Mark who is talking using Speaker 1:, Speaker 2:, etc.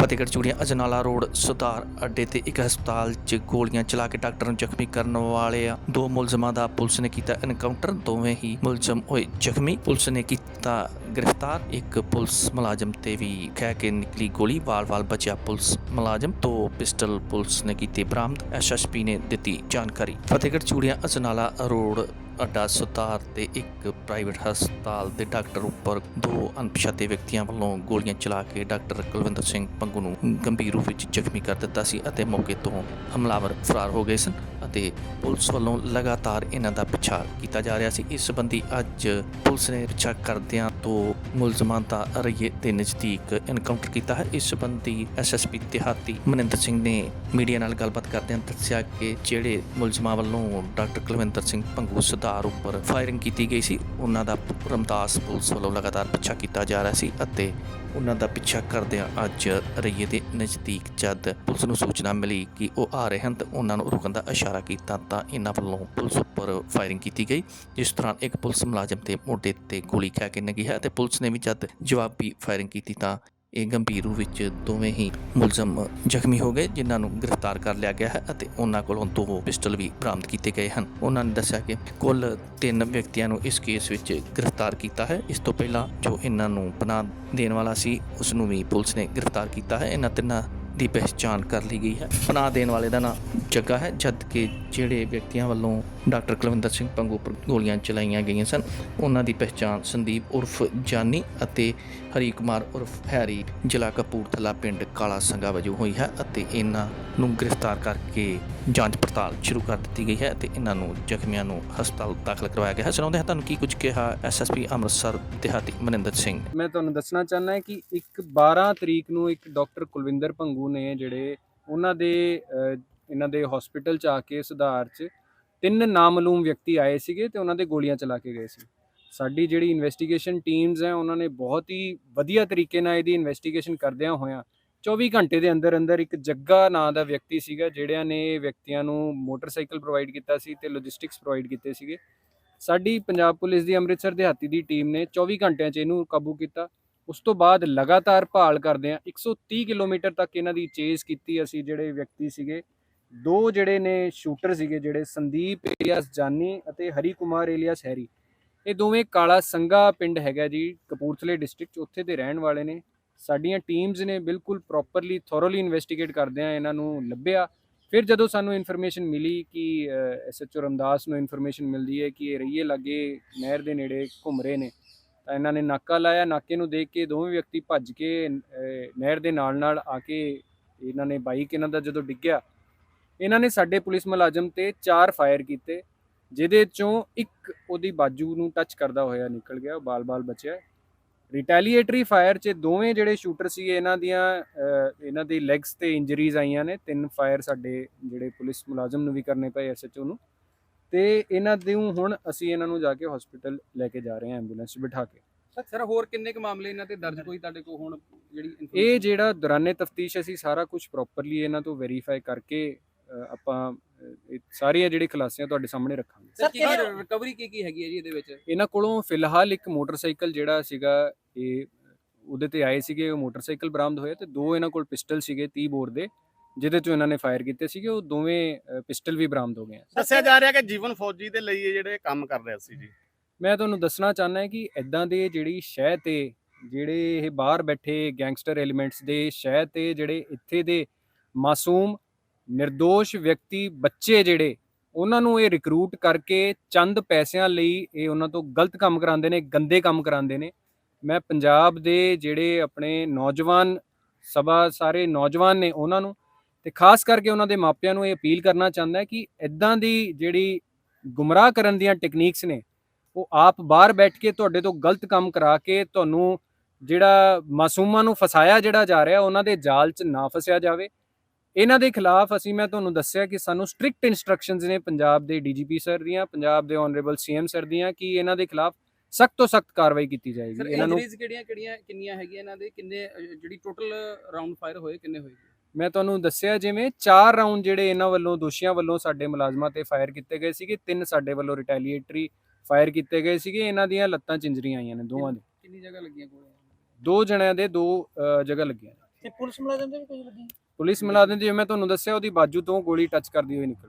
Speaker 1: Fatehgarh Churian Ajnala road, ਸੁਧਾਰ ਅੱਡੇ ਤੇ ਇੱਕ ਹਸਪਤਾਲ 'ਚ ਗੋਲੀਆਂ ਚਲਾ ਕੇ ਡਾਕਟਰ ਨੂੰ ਜ਼ਖਮੀ ਕਰਨ ਵਾਲੇ ਆ। ਦੋ ਮੁਲਜ਼ਮਾਂ ਦਾ ਪੁਲਿਸ ਨੇ ਕੀਤਾ ਐਨਕਾਊਂਟਰ, ਦੋਵੇਂ ਹੀ ਮੁਲਜ਼ਮ ਹੋਏ ਜ਼ਖਮੀ। ਪੁਲਿਸ ਨੇ ਕੀਤਾ ਗ੍ਰਿਫਤਾਰ, ਇੱਕ ਪੁਲਿਸ ਮੁਲਾਜ਼ਮ ਤੇ ਵੀ ਖਹਿ ਕੇ ਨਿਕਲੀ ਗੋਲੀ। ਵਾਲ-ਵਾਲ ਬਚਿਆ ਪੁਲਿਸ ਮੁਲਾਜ਼ਮ। ਦੋ ਪਿਸਟਲ ਪੁਲਿਸ ਨੇ ਕੀਤੇ ਬਰਾਮਦ। ਐਸਐਸਪੀ ਨੇ ਦਿੱਤੀ ਜਾਣਕਾਰੀ। ਫਤਿਹਗੜ੍ਹ ਚੂੜੀਆਂ ਅਜਨਾਲਾ ਰੋਡ ਅੱਡਾ ਸੁਧਾਰ ਤੇ ਇੱਕ ਪ੍ਰਾਈਵੇਟ ਹਸਪਤਾਲ ਦੇ ਡਾਕਟਰ ਉੱਪਰ ਦੋ ਅਣਪਛਾਤੇ ਵਿਅਕਤੀਆਂ ਵੱਲੋਂ ਗੋਲੀਆਂ ਚਲਾ ਕੇ ਡਾਕਟਰ ਕੁਲਵਿੰਦਰ ਸਿੰਘ ਪੰਗੂ ਨੂੰ ਗੰਭੀਰ ਰੂਪ ਵਿੱਚ ਜ਼ਖਮੀ ਕਰ ਦਿੱਤਾ ਸੀ ਅਤੇ ਮੌਕੇ ਤੋਂ ਹਮਲਾਵਰ ਫਰਾਰ ਹੋ ਗਏ ਸਨ ਅਤੇ ਪੁਲਿਸ ਵੱਲੋਂ ਲਗਾਤਾਰ ਇਹਨਾਂ ਦਾ ਪਿੱਛਾ ਕੀਤਾ ਜਾ ਰਿਹਾ ਸੀ। ਇਸ ਸੰਬੰਧੀ ਅੱਜ ਪੁਲਿਸ ਨੇ ਪਿੱਛਾ ਕਰਦਿਆਂ ਤੋਂ ਮੁਲਜ਼ਮਾਂ ਦਾ ਰਈਏ ਦੇ ਨਜ਼ਦੀਕ ਐਨਕਾਊਂਟਰ ਕੀਤਾ ਹੈ। ਇਸ ਸੰਬੰਧੀ ਐਸਐਸਪੀ ਦਿਹਾਤੀ ਮਨਿੰਦਰ ਸਿੰਘ ਨੇ ਮੀਡੀਆ ਨਾਲ ਗੱਲਬਾਤ ਕਰਦਿਆਂ ਦੱਸਿਆ ਕਿ ਜਿਹੜੇ ਮੁਲਜ਼ਮਾਂ ਵੱਲੋਂ ਡਾਕਟਰ ਕੁਲਵਿੰਦਰ ਸਿੰਘ ਪੰਗੂ ਭੰਗੂ ਸੁਧਾਰ ਉੱਪਰ ਫਾਇਰਿੰਗ ਕੀਤੀ ਗਈ ਸੀ। ਉਹਨਾਂ ਦਾ ਰਮਦਾਸ ਪੁਲਿਸ ਵੱਲੋਂ ਲਗਾਤਾਰ ਪਿੱਛਾ ਕੀਤਾ ਜਾ ਰਿਹਾ ਸੀ ਅਤੇ ਉਹਨਾਂ ਦਾ ਪਿੱਛਾ ਕਰਦਿਆਂ ਅੱਜ ਰਈਏ ਦੇ ਨਜ਼ਦੀਕ ਜਦ ਪੁਲਿਸ ਨੂੰ ਸੂਚਨਾ ਮਿਲੀ ਕਿ ਉਹ ਆ ਰਹੇ ਹਨ ਤਾਂ ਉਹਨਾਂ ਨੂੰ ਰੁਕਣ ਦਾ ਇਸ਼ਾਰਾ ਕੀਤਾ ਤਾਂ ਇਹਨਾਂ ਵੱਲੋਂ ਪੁਲਿਸ ਉੱਪਰ ਫਾਇਰਿੰਗ ਕੀਤੀ ਗਈ, ਜਿਸ ਦੌਰਾਨ ਇੱਕ ਪੁਲਿਸ ਮੁਲਾਜ਼ਮ ਦੇ ਮੋਢੇ ਤੇ ਗੋਲੀ ਖਾ ਕੇ ਨਗੀ ਹੈ ਅਤੇ ਪੁਲਿਸ ਨੇ ਵੀ ਜਦ ਜਵਾਬੀ ਫਾਇਰਿੰਗ ਕੀਤੀ ਤਾਂ ਇਹ ਗੰਭੀਰ ਰੂਪ ਵਿੱਚ ਦੋਵੇਂ ਹੀ ਮੁਲਜ਼ਮ ਜ਼ਖਮੀ ਹੋ ਗਏ, ਜਿਨ੍ਹਾਂ ਨੂੰ ਗ੍ਰਿਫਤਾਰ ਕਰ ਲਿਆ ਗਿਆ ਹੈ ਅਤੇ ਉਹਨਾਂ ਕੋਲੋਂ ਦੋ ਪਿਸਟਲ ਵੀ ਬਰਾਮਦ ਕੀਤੇ ਗਏ ਹਨ। ਉਹਨਾਂ ਨੇ ਦੱਸਿਆ ਕਿ ਕੁੱਲ ਤਿੰਨ ਵਿਅਕਤੀਆਂ ਨੂੰ ਇਸ ਕੇਸ ਵਿੱਚ ਗ੍ਰਿਫਤਾਰ ਕੀਤਾ ਹੈ। ਇਸ ਤੋਂ ਪਹਿਲਾਂ ਜੋ ਇਹਨਾਂ ਨੂੰ ਪਨਾਹ ਦੇਣ ਵਾਲਾ ਸੀ ਉਸ ਨੂੰ ਵੀ ਪੁਲਿਸ ਨੇ ਗ੍ਰਿਫਤਾਰ ਕੀਤਾ ਹੈ। ਇਹਨਾਂ ਤਿੰਨਾਂ ਦੀ ਪਹਿਚਾਣ ਕਰ ਲਈ ਗਈ ਹੈ। ਪਨਾਹ ਦੇਣ ਵਾਲੇ ਦਾ ਨਾਮ ਜੱਗਾ ਹੈ ਜਦ ਕਿ ਜਿਹੜੇ ਵਿਅਕਤੀਆਂ ਵੱਲੋਂ ਡਾਕਟਰ ਕੁਲਵਿੰਦਰ ਸਿੰਘ ਪੰਗੂ ਉੱਪਰ ਗੋਲੀਆਂ ਚਲਾਈਆਂ ਗਈਆਂ ਸਨ। ਉਹਨਾਂ ਦੀ ਪਹਿਚਾਣ ਸੰਦੀਪ ਉਰਫ ਜਾਨੀ ਅਤੇ ਹਰੀ ਕੁਮਾਰ ਉਰਫ ਹੈਰੀ ਜ਼ਿਲ੍ਹਾ ਕਪੂਰਥਲਾ ਪਿੰਡ ਕਾਲਾ ਸੰਗਾ ਵਜੋਂ ਹੋਈ ਹੈ ਅਤੇ ਇਹਨਾਂ ਨੂੰ ਗ੍ਰਿਫਤਾਰ ਕਰਕੇ ਜਾਂਚ ਪੜਤਾਲ ਸ਼ੁਰੂ ਕਰ ਦਿੱਤੀ ਗਈ ਹੈ ਅਤੇ ਇਹਨਾਂ ਨੂੰ ਜ਼ਖਮੀਆਂ ਨੂੰ ਹਸਪਤਾਲ ਦਾਖਲ ਕਰਵਾਇਆ ਗਿਆ ਹੈ। ਸੁਣਾਉਂਦੇ ਹਾਂ ਤੁਹਾਨੂੰ ਕੀ ਕੁਝ ਕਿਹਾ ਐਸਐਸਪੀ ਅੰਮ੍ਰਿਤਸਰ ਦਿਹਾਤੀ ਮਨਿੰਦਰ ਸਿੰਘ।
Speaker 2: ਮੈਂ ਤੁਹਾਨੂੰ ਦੱਸਣਾ ਚਾਹੁੰਦਾ ਹਾਂ ਕਿ ਇੱਕ 12 ਤਰੀਕ ਨੂੰ ਇੱਕ ਡਾਕਟਰ ਕੁਲਵਿੰਦਰ ਪੰਗੂ ਨੇ ਜਿਹੜੇ ਉਹਨਾਂ ਦੇ ਇਹਨਾਂ ਦੇ ਹਸਪੀਟਲ ਚ ਆ ਕੇ ਸੁਧਾਰ ਚ ਤਿੰਨ ਨਾਮਲੂਮ ਵਿਅਕਤੀ ਆਏ ਸੀਗੇ ਤੇ ਉਹਨਾਂ ਦੇ ਗੋਲੀਆਂ ਚਲਾ ਕੇ ਗਏ ਸੀ। ਸਾਡੀ ਜਿਹੜੀ ਇਨਵੈਸਟੀਗੇਸ਼ਨ ਟੀਮਸ ਹੈ, ਉਹਨਾਂ ਨੇ ਬਹੁਤ ਹੀ ਵਧੀਆ ਤਰੀਕੇ ਨਾਲ ਇਹਦੀ ਇਨਵੈਸਟੀਗੇਸ਼ਨ ਕਰਦਿਆਂ ਹੋਇਆਂ 24 ਘੰਟੇ ਦੇ ਅੰਦਰ ਅੰਦਰ ਇੱਕ ਜੱਗਾ ਨਾਂ ਦਾ ਵਿਅਕਤੀ ਸੀਗਾ, ਜਿਹੜਿਆਂ ਨੇ ਵਿਅਕਤੀਆਂ ਨੂੰ ਮੋਟਰਸਾਈਕਲ ਪ੍ਰੋਵਾਈਡ ਕੀਤਾ ਸੀ ਤੇ ਲੌਜਿਸਟਿਕਸ ਪ੍ਰੋਵਾਈਡ ਕੀਤੇ ਸੀਗੇ। ਸਾਡੀ ਪੰਜਾਬ ਪੁਲਿਸ ਦੀ ਅੰਮ੍ਰਿਤਸਰ ਦਿਹਾਤੀ ਦੀ ਟੀਮ ਨੇ 24 ਘੰਟਿਆਂ 'ਚ ਇਹਨੂੰ ਕਾਬੂ ਕੀਤਾ। ਉਸ ਤੋਂ ਬਾਅਦ ਲਗਾਤਾਰ ਭਾਲ ਕਰਦੇ ਆ 130 ਕਿਲੋਮੀਟਰ ਤੱਕ ਇਹਨਾਂ ਦੀ ਚੇਜ਼ ਕੀਤੀ ਅਸੀਂ ਜਿਹੜੇ ਵਿਅਕਤੀ ਸੀਗੇ। ਦੋ ਜਿਹੜੇ ਨੇ ਸ਼ੂਟਰ ਸੀਗੇ ਜਿਹੜੇ ਸੰਦੀਪ ਏਲੀਅਸ ਜਾਨੀ ਅਤੇ ਹਰੀ ਕੁਮਾਰ ਏਲੀਅਸ ਹੈਰੀ। ਇਹ ਦੋਵੇਂ ਕਾਲਾ ਸੰਗਾ ਪਿੰਡ ਹੈਗਾ ਜੀ, ਕਪੂਰਥਲੇ ਡਿਸਟ੍ਰਿਕਟ 'ਚ, ਉੱਥੇ ਦੇ ਰਹਿਣ ਵਾਲੇ ਨੇ। ਸਾਡੀਆਂ ਟੀਮਸ ਨੇ ਬਿਲਕੁਲ ਪ੍ਰੋਪਰਲੀ ਥੋਰੋਲੀ ਇਨਵੈਸਟੀਗੇਟ ਕਰਦੇ ਆ, ਇਹਨਾਂ ਨੂੰ ਲੱਭਿਆ। ਫਿਰ ਜਦੋਂ ਸਾਨੂੰ ਇਨਫੋਰਮੇਸ਼ਨ ਮਿਲੀ ਕਿ ਐਸਐਚਓ ਰਮਦਾਸ ਨੂੰ ਇਨਫੋਰਮੇਸ਼ਨ ਮਿਲਦੀ ਹੈ ਕਿ ਇਹ ਰਈਏ ਲਾਗੇ, ਨਹਿਰ ਦੇ ਨੇੜੇ ਘੁੰਮ ਰਹੇ ਨੇ, ਤਾਂ ਇਹਨਾਂ ਨੇ ਨਾਕਾ ਲਾਇਆ। ਨਾਕੇ ਨੂੰ ਦੇਖ ਕੇ ਦੋਵੇਂ ਵਿਅਕਤੀ ਭੱਜ ਕੇ ਨਹਿਰ ਦੇ ਨਾਲ ਨਾਲ ਆ ਕੇ ਇਹਨਾਂ ਨੇ ਬਾਈਕ ਇਹਨਾਂ ਦਾ ਜਦੋਂ ਡਿੱਗਿਆ ਇਹਨਾਂ ਨੇ ਸਾਡੇ ਪੁਲਿਸ ਮੁਲਾਜ਼ਮ ਤੇ ਚਾਰ ਫਾਇਰ ਕੀਤੇ ਜਿਹਦੇ ਚੋਂ ਇੱਕ ਉਹਦੀ ਬਾਜੂ ਨੂੰ ਟੱਚ ਕਰਦਾ ਹੋਇਆ ਨਿਕਲ ਗਿਆ ਉਹ ਬਾਲ-ਬਾਲ ਬਚਿਆ। ਰਿਟੈਲੀਏਟਰੀ ਫਾਇਰ 'ਚ ਦੋਵੇਂ ਜਿਹੜੇ ਸ਼ੂਟਰ ਸੀਗੇ ਇਹਨਾਂ ਦੀਆਂ ਇਹਨਾਂ ਦੀ ਲੈਗਸ ਤੇ ਇੰਜਰੀਜ਼ ਆਈਆਂ ਨੇ ਤਿੰਨ ਫਾਇਰ ਸਾਡੇ ਜਿਹੜੇ ਪੁਲਿਸ ਮੁਲਾਜ਼ਮ ਨੂੰ ਵੀ ਕਰਨੇ ਪਏ ਐਸਐਚਓ ਨੂੰ। ਤੇ ਇਹਨਾਂ ਨੂੰ ਹੁਣ ਅਸੀਂ ਇਹਨਾਂ ਨੂੰ ਜਾ ਕੇ ਹਸਪੀਟਲ ਲੈ ਕੇ ਜਾ ਰਹੇ ਹਾਂ ਐਂਬੂਲੈਂਸ 'ਚ ਬਿਠਾ ਕੇ।
Speaker 3: ਸਰ ਹੋਰ ਕਿੰਨੇ ਕੁ ਮਾਮਲੇ ਇਹਨਾਂ ਤੇ ਦਰਜ ਕੋਈ ਤੁਹਾਡੇ ਕੋਲ ਹੁਣ ਜਿਹੜੀ
Speaker 2: ਇਹ ਜਿਹੜਾ ਦੌਰਾਨੇ ਤਫਤੀਸ਼ ਅਸੀਂ ਸਾਰਾ ਕੁਝ ਪ੍ਰੋਪਰਲੀ ਇਹਨਾਂ ਤੋਂ ਵੈਰੀਫਾਈ ਕਰਕੇ ਆਪਾਂ ਇਹ ਸਾਰੀਆਂ ਜਿਹੜੀ ਖੁਲਾਸਿਆਂ ਤੁਹਾਡੇ ਸਾਹਮਣੇ ਰੱਖਾਂਗੇ।
Speaker 3: ਸਰ ਕੀ ਰਿਕਵਰੀ ਕੀ ਕੀ ਹੈਗੀ ਹੈ ਜੀ ਇਹਦੇ ਵਿੱਚ?
Speaker 2: ਇਹਨਾਂ ਕੋਲੋਂ ਫਿਲਹਾਲ ਇੱਕ ਮੋਟਰਸਾਈਕਲ ਜਿਹੜਾ ਸੀਗਾ ਇਹ ਉਹਦੇ ਤੇ ਆਏ ਸੀਗੇ ਉਹ ਮੋਟਰਸਾਈਕਲ ਬਰਾਮਦ ਹੋਇਆ ਤੇ ਦੋ ਇਹਨਾਂ ਕੋਲ ਪਿਸਟਲ ਸੀਗੇ 30 ਬੋਰ ਦੇ ਜਿਹਦੇ ਤੋਂ ਇਹਨਾਂ ਨੇ ਫਾਇਰ ਕੀਤੇ ਸੀਗੇ ਉਹ ਦੋਵੇਂ ਪਿਸਟਲ ਵੀ ਬਰਾਮਦ ਹੋ ਗਏ ਆ।
Speaker 4: ਦੱਸਿਆ ਜਾ ਰਿਹਾ ਕਿ ਜੀਵਨ ਫੌਜੀ ਦੇ ਲਈ ਇਹ ਜਿਹੜੇ ਕੰਮ ਕਰ ਰਿਹਾ ਸੀ ਜੀ।
Speaker 2: ਮੈਂ ਤੁਹਾਨੂੰ ਦੱਸਣਾ ਚਾਹੁੰਦਾ ਕਿ ਇਦਾਂ ਦੇ ਜਿਹੜੀ ਸ਼ਹਿ ਤੇ ਜਿਹੜੇ ਇਹ ਬਾਹਰ ਬੈਠੇ ਗੈਂਗਸਟਰ ਐਲੀਮੈਂਟਸ ਦੇ ਸ਼ਹਿ ਤੇ ਜਿਹੜੇ ਇੱਥੇ ਦੇ ਮਾਸੂਮ નિર્ਦੋਸ਼ ਵਿਅਕਤੀ ਬੱਚੇ ਜਿਹੜੇ, ਉਹਨਾਂ ਨੂੰ ਇਹ ਰਿਕਰੂਟ ਕਰਕੇ ਚੰਦ ਪੈਸਿਆਂ ਲਈ ਇਹ ਉਹਨਾਂ ਤੋਂ ਗਲਤ ਕੰਮ ਕਰਾਉਂਦੇ ਨੇ, ਗੰਦੇ ਕੰਮ ਕਰਾਉਂਦੇ ਨੇ। ਮੈਂ ਪੰਜਾਬ ਦੇ ਜਿਹੜੇ ਆਪਣੇ ਨੌਜਵਾਨ ਸਭਾ, ਸਾਰੇ ਨੌਜਵਾਨ ਨੇ ਉਹਨਾਂ ਨੂੰ ਤੇ ਖਾਸ ਕਰਕੇ ਉਹਨਾਂ ਦੇ ਮਾਪਿਆਂ ਨੂੰ ਇਹ ਅਪੀਲ ਕਰਨਾ ਚਾਹੁੰਦਾ ਕਿ ਇਦਾਂ ਦੀ ਜਿਹੜੀ ਗੁੰਮਰਾਹ ਕਰਨ ਦੀਆਂ ਟੈਕਨੀਕਸ ਨੇ, ਉਹ ਆਪ ਬਾਹਰ ਬੈਠ ਕੇ ਤੁਹਾਡੇ ਤੋਂ ਗਲਤ ਕੰਮ ਕਰਾ ਕੇ ਤੁਹਾਨੂੰ ਜਿਹੜਾ ਮਾਸੂਮਾਂ ਨੂੰ ਫਸਾਇਆ ਜਿਹੜਾ ਜਾ ਰਿਹਾ, ਉਹਨਾਂ ਦੇ ਜਾਲ 'ਚ ਨਾ ਫਸਿਆ ਜਾਵੇ। ਇਹਨਾਂ ਦੇ ਖਿਲਾਫ ਅਸੀਂ ਮੈਂ ਤੁਹਾਨੂੰ ਦੱਸਿਆ ਕਿ ਸਾਨੂੰ ਸਟ੍ਰਿਕਟ ਇਨਸਟਰਕਸ਼ਨਸ ਨੇ ਪੰਜਾਬ ਦੇ ਡੀਜੀਪੀ ਸਰ ਦੀਆਂ ਪੰਜਾਬ ਦੇ ਆਨਰੇਬਲ ਸੀਐਮ ਸਰ ਦੀਆਂ ਕਿ ਇਹਨਾਂ ਦੇ ਖਿਲਾਫ ਸਖਤ ਤੋਂ ਸਖਤ ਕਾਰਵਾਈ ਕੀਤੀ ਜਾਏਗੀ। ਇਹਨਾਂ ਨੂੰ
Speaker 3: ਕਿਹੜੀਆਂ ਕਿਹੜੀਆਂ ਕਿੰਨੀਆਂ ਹੈਗੀਆਂ ਇਹਨਾਂ ਦੇ? ਕਿੰਨੇ ਜਿਹੜੀ ਟੋਟਲ ਰਾਉਂਡ ਫਾਇਰ ਹੋਏ ਕਿੰਨੇ ਹੋਏ?
Speaker 2: ਮੈਂ ਤੁਹਾਨੂੰ ਦੱਸਿਆ ਜਿਵੇਂ ਚਾਰ ਰਾਉਂਡ ਜਿਹੜੇ ਇਹਨਾਂ ਵੱਲੋਂ ਦੋਸ਼ੀਆਂ ਵੱਲੋਂ ਸਾਡੇ ਮੁਲਾਜ਼ਮਾਂ ਤੇ ਫਾਇਰ ਕੀਤੇ ਗਏ ਸੀਗੇ ਤਿੰਨ ਸਾਡੇ ਵੱਲੋਂ ਰਿਟੈਲੀਏਟਰੀ ਫਾਇਰ ਕੀਤੇ ਗਏ ਸੀਗੇ ਇਹਨਾਂ ਦੀਆਂ ਲੱਤਾਂ ਚ ਇੰਜਰੀਆਂ ਆਈਆਂ ਨੇ ਦੋਵਾਂ ਦੇ।
Speaker 3: ਕਿੰਨੀ ਜਗ੍ਹਾ ਲੱਗੀਆਂ
Speaker 2: ਦੋ ਜਣਿਆਂ ਦੇ ਦੋ ਜਗ੍ਹਾ ਲੱਗੀਆਂ
Speaker 5: ਤੇ ਪੁਲਿਸ ਮੁਲਾਜ਼ਮ ਦੇ ਵੀ ਕੋਈ ਲੱਗੀ
Speaker 2: ਪੁਲਿਸ ਮੁਲਾਜ਼ਮ ਜਿਵੇਂ ਮੈਂ ਤੁਹਾਨੂੰ ਦੱਸਿਆ ਉਹਦੀ ਬਾਜੂ ਤੋਂ ਗੋਲੀ ਟੱਚ ਕਰਦੀ ਹੋਈ ਨਿਕਲ